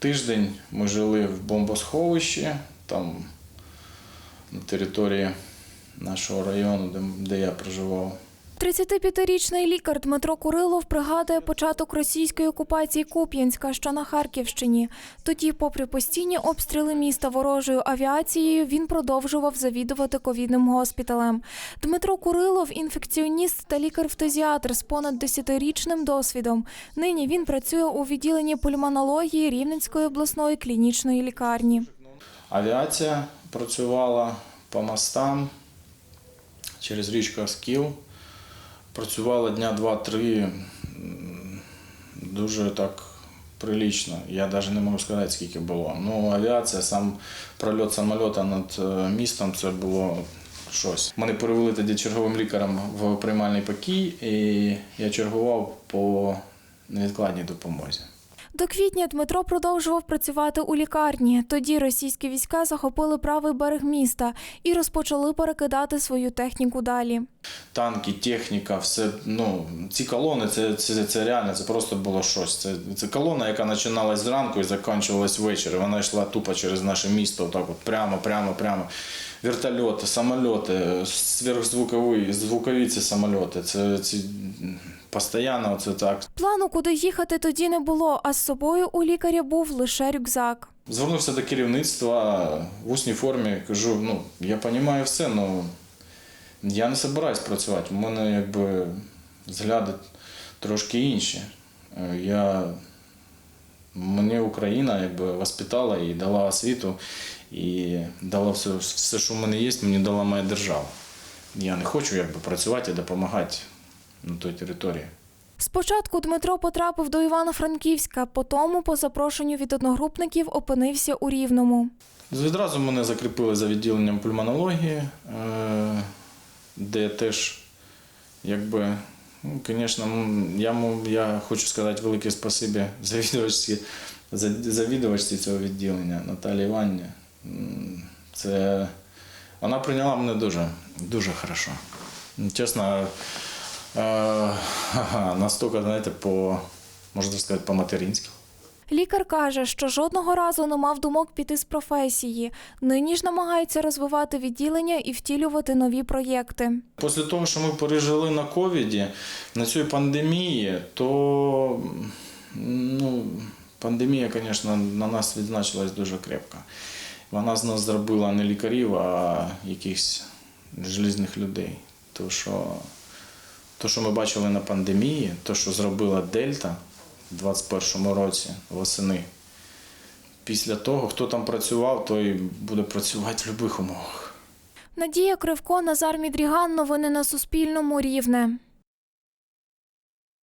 тиждень ми жили в бомбосховищі, там на території нашого району, де, я проживав. 35-річний лікар Дмитро Курилов пригадує початок російської окупації Куп'янська, що на Харківщині. Тоді, попри постійні обстріли міста ворожою авіацією, він продовжував завідувати ковідним госпіталем. Дмитро Курилов інфекціоніст та лікар-фтезіатр з понад 10-річним досвідом. Нині він працює у відділенні пульмонології Рівненської обласної клінічної лікарні. Авіація працювала по мостам через річку Аскіл. Працювала дня два-три дуже так прилічно. Я навіть не можу сказати, скільки було. Ну, авіація, сам прольот самоліта над е, містом це було щось. Мене перевели тоді черговим лікарем в приймальний покій, і я чергував по невідкладній допомозі. До квітня Дмитро продовжував працювати у лікарні. Тоді російські війська захопили правий берег міста і розпочали перекидати свою техніку далі. танки, техніка, все. Ну, ці колони, це, це, це реально, це просто було щось. Це, це колона, яка починалась зранку і закінчувалась ввечері. Вона йшла тупо через наше місто, отак от прямо, прямо, прямо. Вертольоти, самольоти, сверхзвукові, звукові ці самольоти. Це ці постійно це так. Плану, куди їхати, тоді не було, а з собою у лікаря був лише рюкзак. Звернувся до керівництва в усній формі, кажу, ну, я розумію все, але я не збираюсь працювати. У мене якби взгляди трошки інші. Е, Я, мені Україна якби воспитала і дала освіту, і дала все, все, що в мене є, мені дала моя держава. Я не хочу якби, працювати і допомагати на той території. Спочатку Дмитро потрапив до Івано-Франківська, потім, по запрошенню від одногрупників, опинився у Рівному. Відразу мене закріпили за відділенням пульмонології, е, де теж, якби, ну, звісно, я, я хочу сказати велике спасибі завідувачці, завідувачці цього відділення Наталії Іванівні. М, Це, вона прийняла мене дуже, дуже хорошо. Чесно, настільки, знаєте, по, можна сказати, по-материнськи. Лікар каже, що жодного разу не мав думок піти з професії. Нині ж намагається розвивати відділення і втілювати нові проєкти. Після того, що ми пережили на ковіді, на цій пандемії, то ну, пандемія, звісно, на нас відзначилась дуже крепко. Вона з нас зробила не лікарів, а якихось желізних людей. То, що, то, що ми бачили на пандемії, то, що зробила Дельта в 2021 році восени. Після того, хто там працював, той буде працювати в будь-яких умовах. Надія Кривко, Назар Мідріган. Новини на Суспільному. Рівне.